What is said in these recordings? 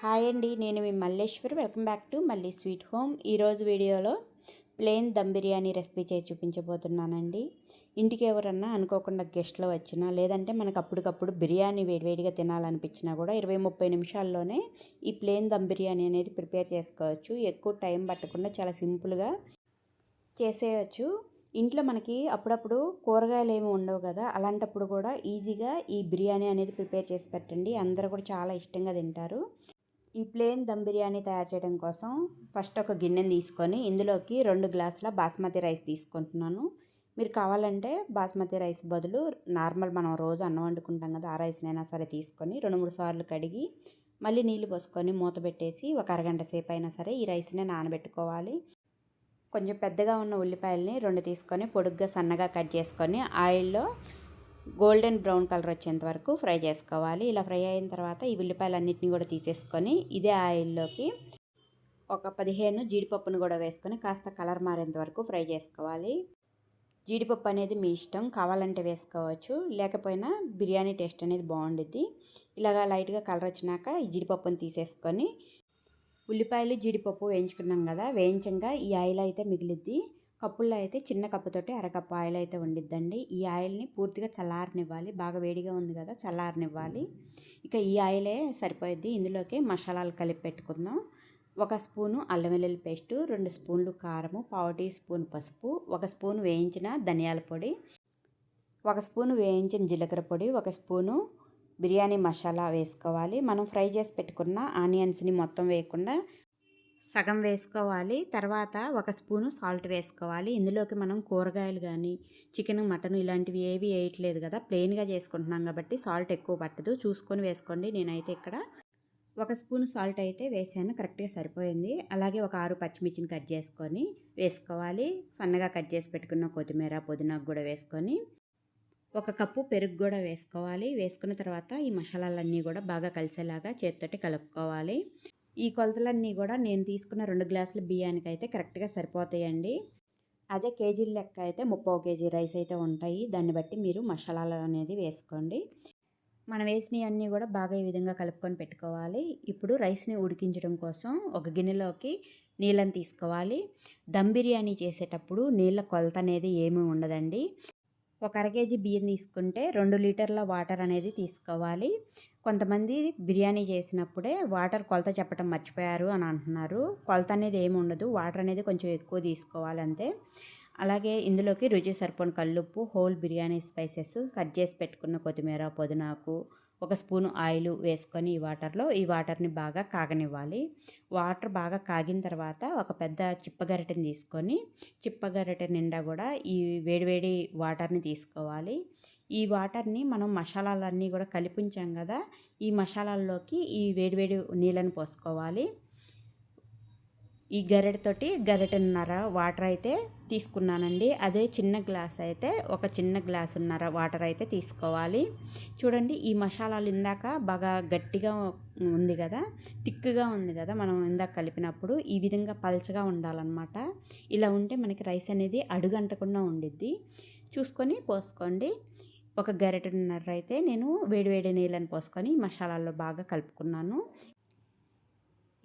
Hi అండి నేను మీ మల్లేశ్వర్. వెల్కమ్ బ్యాక్ టు మళ్ళీ స్వీట్ హోమ్. ఈరోజు వీడియోలో ప్లెయిన్ దమ్ బిర్యానీ రెసిపీ చేసి చూపించబోతున్నానండి. ఇంటికి ఎవరన్నా అనుకోకుండా గెస్ట్లో వచ్చినా లేదంటే మనకు అప్పటికప్పుడు బిర్యానీ వేడివేడిగా తినాలనిపించినా కూడా ఇరవై ముప్పై నిమిషాల్లోనే ఈ ప్లెయిన్ దమ్ బిర్యానీ అనేది ప్రిపేర్ చేసుకోవచ్చు. ఎక్కువ టైం పట్టకుండా చాలా సింపుల్గా చేసేయచ్చు. ఇంట్లో మనకి అప్పుడప్పుడు కూరగాయలు ఏమి ఉండవు కదా అలాంటప్పుడు కూడా ఈజీగా ఈ బిర్యానీ అనేది ప్రిపేర్ చేసి పెట్టండి. అందరూ కూడా చాలా ఇష్టంగా తింటారు. ఈ ప్లేన్ దమ్ బిర్యానీ తయారు చేయడం కోసం ఫస్ట్ ఒక గిన్నెని తీసుకొని ఇందులోకి రెండు గ్లాసుల బాస్మతి రైస్ తీసుకుంటున్నాను. మీరు కావాలంటే బాస్మతి రైస్ బదులు నార్మల్ మనం రోజు అన్నం వండుకుంటాం కదా ఆ రైస్నైనా సరే తీసుకొని రెండు మూడు సార్లు కడిగి మళ్ళీ నీళ్ళు పోసుకొని మూత పెట్టేసి ఒక అరగంట సేపు అయినా సరే ఈ రైస్ని నానబెట్టుకోవాలి. కొంచెం పెద్దగా ఉన్న ఉల్లిపాయలని రెండు తీసుకొని పొడుగ్గా సన్నగా కట్ చేసుకొని ఆయిల్లో గోల్డెన్ బ్రౌన్ కలర్ వచ్చేంత వరకు ఫ్రై చేసుకోవాలి. ఇలా ఫ్రై అయిన తర్వాత ఈ ఉల్లిపాయలన్నింటినీ కూడా తీసేసుకొని ఇదే ఆయిల్లోకి ఒక పదిహేను జీడిపప్పును కూడా వేసుకొని కాస్త కలర్ మారేంత వరకు ఫ్రై చేసుకోవాలి. జీడిపప్పు అనేది మీ ఇష్టం. కావాలంటే వేసుకోవచ్చు. లేకపోయినా బిర్యానీ టేస్ట్ అనేది బాగుండుద్ది. ఇలాగా లైట్గా కలర్ వచ్చినాక ఈ జీడిపప్పుని తీసేసుకొని ఉల్లిపాయలు జీడిపప్పు వేయించుకున్నాం కదా వేయించంగా ఈ ఆయిల్ అయితే మిగిలిద్ది. కప్పుల్లో అయితే చిన్న కప్పుతోటి అరకప్పు ఆయిల్ అయితే వండిద్దండి. ఈ ఆయిల్ని పూర్తిగా చల్లారనివ్వాలి. బాగా వేడిగా ఉంది కదా చల్లారనివ్వాలి. ఇక ఈ ఆయిలే సరిపోయిద్ది. ఇందులోకి మసాలాలు కలిపి పెట్టుకుందాం. ఒక స్పూను అల్లం వెల్లుల్లి పేస్టు రెండు స్పూన్లు కారము పావు టీ స్పూన్ పసుపు ఒక స్పూన్ వేయించిన ధనియాల పొడి ఒక స్పూను వేయించిన జీలకర్ర పొడి ఒక స్పూను బిర్యానీ మసాలా వేసుకోవాలి. మనం ఫ్రై చేసి పెట్టుకున్న ఆనియన్స్ని మొత్తం వేయకుండా సగం వేసుకోవాలి. తర్వాత ఒక స్పూను సాల్ట్ వేసుకోవాలి. ఇందులోకి మనం కూరగాయలు కానీ చికెన్ మటన్ ఇలాంటివి ఏవి వేయట్లేదు కదా. ప్లెయిన్గా చేసుకుంటున్నాం కాబట్టి సాల్ట్ ఎక్కువ పట్టదు. చూసుకొని వేసుకోండి. నేనైతే ఇక్కడ ఒక స్పూన్ సాల్ట్ అయితే వేసాను. కరెక్ట్గా సరిపోయింది. అలాగే ఒక ఆరు పచ్చిమిర్చిని కట్ చేసుకొని వేసుకోవాలి. సన్నగా కట్ చేసి పెట్టుకున్న కొత్తిమీర పుదీనాకు కూడా వేసుకొని ఒక కప్పు పెరుగు కూడా వేసుకోవాలి. వేసుకున్న తర్వాత ఈ మసాలాలన్నీ కూడా బాగా కలిసేలాగా చేతితోటి కలుపుకోవాలి. ఈ కొలతలన్నీ కూడా నేను తీసుకున్న రెండు గ్లాసుల బియ్యానికి అయితే కరెక్ట్గా సరిపోతాయండి. అదే కేజీల లెక్క అయితే ముప్పై కేజీ రైస్ అయితే ఉంటాయి. దాన్ని బట్టి మీరు మసాలాలు అనేది వేసుకోండి. మనం వేసినవన్నీ కూడా బాగా ఈ విధంగా కలుపుకొని పెట్టుకోవాలి. ఇప్పుడు రైస్ని ఉడికించడం కోసం ఒక గిన్నెలోకి నీళ్ళని తీసుకోవాలి. దమ్ బిర్యానీ చేసేటప్పుడు నీళ్ళ కొలత అనేది ఏమీ ఉండదండి. ఒక అర కేజీ బియ్యం తీసుకుంటే రెండు లీటర్ల వాటర్ అనేది తీసుకోవాలి. కొంతమంది బిర్యానీ చేసినప్పుడే వాటర్ కొలత చెప్పడం మర్చిపోయారు అని అంటున్నారు. కొలత అనేది ఏమి ఉండదు. వాటర్ అనేది కొంచెం ఎక్కువ తీసుకోవాలంతే అలాగే ఇందులోకి రుచి సరిపోని కల్లుప్పు హోల్ బిర్యానీ స్పైసెస్ కట్ చేసి పెట్టుకున్న కొత్తిమీర పుదీనాకు ఒక స్పూను ఆయిల్ వేసుకొని ఈ వాటర్లో ఈ వాటర్ని బాగా కాగనివ్వాలి. వాటర్ బాగా కాగిన తర్వాత ఒక పెద్ద చిప్పగరిటెని తీసుకొని చిప్పగరిటె నిండా కూడా ఈ వేడివేడి వాటర్ని తీసుకోవాలి. ఈ వాటర్ని మనం మసాలాలన్నీ కూడా కలిపించాం కదా ఈ మసాలాల్లోకి ఈ వేడివేడి నీళ్ళని పోసుకోవాలి. ఈ గరిటతోటి గరిటన్నర వాటర్ అయితే తీసుకున్నానండి. అదే చిన్న గ్లాస్ అయితే ఒక చిన్న గ్లాసున్నర వాటర్ అయితే తీసుకోవాలి. చూడండి ఈ మసాలాలు ఇందాక బాగా గట్టిగా ఉంది కదా తిక్కుగా ఉంది కదా మనం ఇందాక కలిపినప్పుడు ఈ విధంగా పల్చగా ఉండాలన్నమాట. ఇలా ఉంటే మనకి రైస్ అనేది అడుగంటకుండా ఉండిద్ది. చూసుకొని పోసుకోండి. ఒక గరిటెన్నర అయితే నేను వేడివేడి నీళ్ళని పోసుకొని మసాలాల్లో బాగా కలుపుకున్నాను.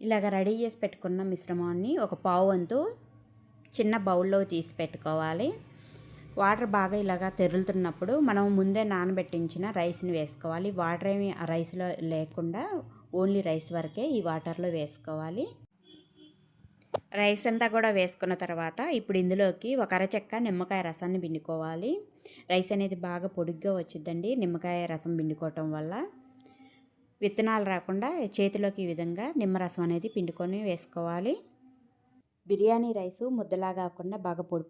ఇలాగ రెడీ చేసి పెట్టుకున్న మిశ్రమాన్ని ఒక పావు వంతు చిన్న బౌల్లో తీసి పెట్టుకోవాలి. వాటర్ బాగా ఇలాగా తెరులుతున్నప్పుడు మనం ముందే నానబెట్టించిన రైస్ని వేసుకోవాలి. వాటర్ ఏమి ఆ రైస్లో లేకుండా ఓన్లీ రైస్ వరకే ఈ వాటర్లో వేసుకోవాలి. రైస్ అంతా కూడా వేసుకున్న తర్వాత ఇప్పుడు ఇందులోకి ఒక అరచెక్క నిమ్మకాయ రసాన్ని పిండుకోవాలి. రైస్ అనేది బాగా పొడిగ్గా వచ్చిందండి నిమ్మకాయ రసం పిండుకోవటం వల్ల. విత్తనాలు రాకుండా చేతిలోకి ఈ విధంగా నిమ్మరసం అనేది పిండుకొని వేసుకోవాలి. బిర్యానీ రైసు ముద్దలా కాకుండా బాగా పొడి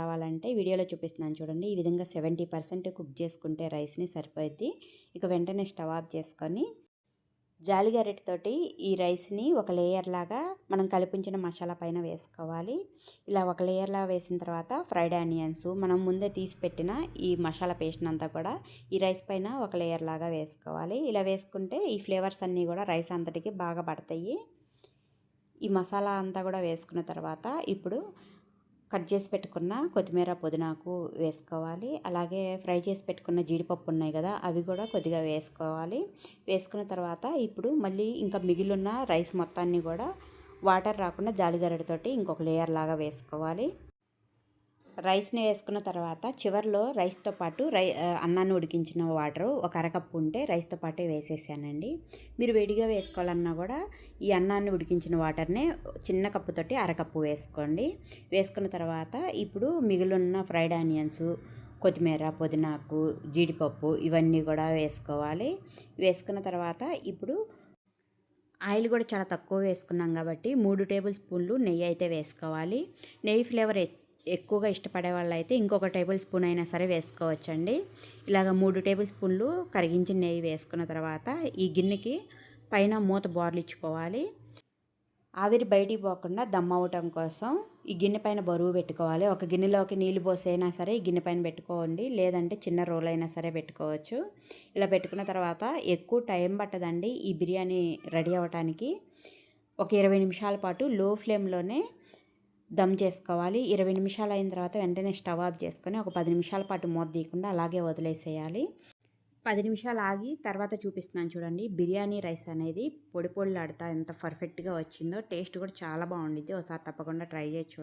రావాలంటే వీడియోలో చూపిస్తున్నాను చూడండి. ఈ విధంగా సెవెంటీ పర్సెంట్ కుక్ చేసుకుంటే రైస్ని సరిపోద్ది ఇక వెంటనే స్టవ్ ఆఫ్ చేసుకొని జాలిగరెట్తోటి ఈ రైస్ని ఒక లేయర్ లాగా మనం కలిపించిన మసాలా పైన వేసుకోవాలి. ఇలా ఒక లేయర్లా వేసిన తర్వాత ఫ్రైడ్ ఆనియన్స్ మనం ముందే తీసి పెట్టిన ఈ మసాలా పేస్ట్ అంతా కూడా ఈ రైస్ పైన ఒక లేయర్ లాగా వేసుకోవాలి. ఇలా వేసుకుంటే ఈ ఫ్లేవర్స్ అన్నీ కూడా రైస్ అంతటికి బాగా పడతాయి. ఈ మసాలా అంతా కూడా వేసుకున్న తర్వాత ఇప్పుడు కట్ చేసి పెట్టుకున్న కొత్తిమీర పుదీనాకు వేసుకోవాలి. అలాగే ఫ్రై చేసి పెట్టుకున్న జీడిపప్పు ఉన్నాయి కదా అవి కూడా కొద్దిగా వేసుకోవాలి. వేసుకున్న తర్వాత ఇప్పుడు మళ్ళీ ఇంకా మిగిలిన రైస్ మొత్తాన్ని కూడా వాటర్ రాకుండా జాలిగరడితోటి ఇంకొక లేయర్ లాగా వేసుకోవాలి. రైస్ని వేసుకున్న తర్వాత చివరిలో రైస్తో పాటు రై అన్నాన్ని ఉడికించిన వాటర్ ఒక అరకప్పు ఉంటే రైస్తో పాటే వేసేసానండి. మీరు వేడిగా వేసుకోవాలన్నా కూడా ఈ అన్నాన్ని ఉడికించిన వాటర్నే చిన్న కప్పుతోటి అరకప్పు వేసుకోండి. వేసుకున్న తర్వాత ఇప్పుడు మిగిలిన ఫ్రైడ్ ఆనియన్స్ కొత్తిమీర పుదీనాకు జీడిపప్పు ఇవన్నీ కూడా వేసుకోవాలి. వేసుకున్న తర్వాత ఇప్పుడు ఆయిల్ కూడా చాలా తక్కువ వేసుకున్నాం కాబట్టి మూడు టేబుల్ స్పూన్లు నెయ్యి అయితే వేసుకోవాలి. నెయ్యి ఫ్లేవర్ ఎక్కువగా ఇష్టపడే వాళ్ళు అయితే ఇంకొక టేబుల్ స్పూన్ అయినా సరే వేసుకోవచ్చండి. ఇలాగ మూడు టేబుల్ స్పూన్లు కరిగించిన నెయ్యి వేసుకున్న తర్వాత ఈ గిన్నెకి పైన మూత బోర్లిచ్చుకోవాలి ఆవిరి బయటికి పోకుండా దమ్ అవ్వటం కోసం ఈ గిన్నె పైన బరువు పెట్టుకోవాలి. ఒక గిన్నెలోకి నీళ్ళు పోసైనా సరే ఈ గిన్నె పైన పెట్టుకోండి. లేదంటే చిన్న రోల్ అయినా సరే పెట్టుకోవచ్చు. ఇలా పెట్టుకున్న తర్వాత ఎక్కువ టైం పట్టదండి ఈ బిర్యానీ రెడీ అవ్వటానికి ఒక ఇరవై నిమిషాల పాటు లో ఫ్లేమ్లోనే దమ్ చేసుకోవాలి. ఇరవై నిమిషాలు అయిన తర్వాత వెంటనే స్టవ్ ఆఫ్ చేసుకొని ఒక పది నిమిషాల పాటు మూత తీయకుండా అలాగే వదిలేసేయాలి. పది నిమిషాలు ఆగి తర్వాత చూపిస్తున్నాను చూడండి. బిర్యానీ రైస్ అనేది పొడి పొడిలాడుతా ఎంత పర్ఫెక్ట్గా వచ్చిందో టేస్ట్ కూడా చాలా బాగుండిద్ది. ఒకసారి తప్పకుండా ట్రై చేసి చూడండి.